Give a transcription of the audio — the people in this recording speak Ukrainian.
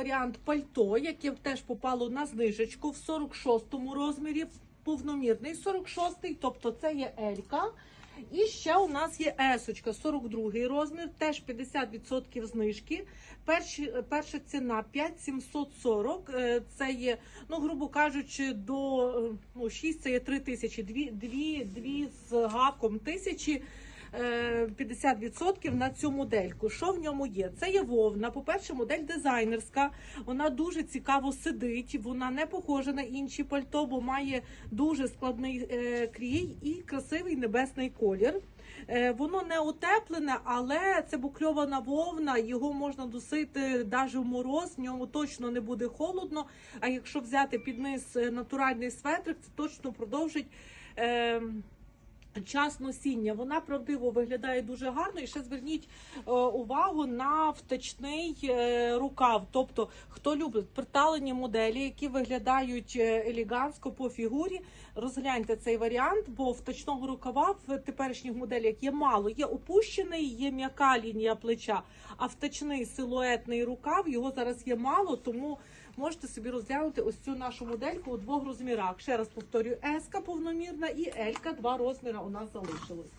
Варіант пальто, яке теж попало на знижечку в 46-му розмірі, повномірний 46-й, тобто це є Елька. І ще у нас є есочка, 42 розмір, теж 50% знижки. Перші, перша ціна 5740. е, Це є, ну, грубо кажучи, до е, ну, 6 це є 3 тисячі, 2, 2, 2 з гаком тисячі. Е, 50% на цю модельку. Що в ньому є? Це є вовна. По-перше, модель дизайнерська. Вона дуже цікаво сидить. Вона не похожа на інші пальто, бо має дуже складний е, крій і красивий небесний колір. Е, Воно не утеплене, але це букльована вовна. Його можна носити навіть в мороз. В ньому точно не буде холодно. А якщо взяти під низ е, натуральний светрик, це точно продовжить. Е, Час носіння вона правдиво виглядає дуже гарно. І ще зверніть е, увагу на втечний е, рукав. Тобто, хто любить приталені моделі, які виглядають е, елегантсько по фігурі, розгляньте цей варіант, бо втечного рукава в теперішніх моделях є мало. Є опущений, є м'яка лінія плеча, а втечний силуетний рукав його зараз є мало, тому можете собі розглянути ось цю нашу модельку у двох розмірах. Ще раз повторюю, S повномірна і L два розміри у нас залишилось.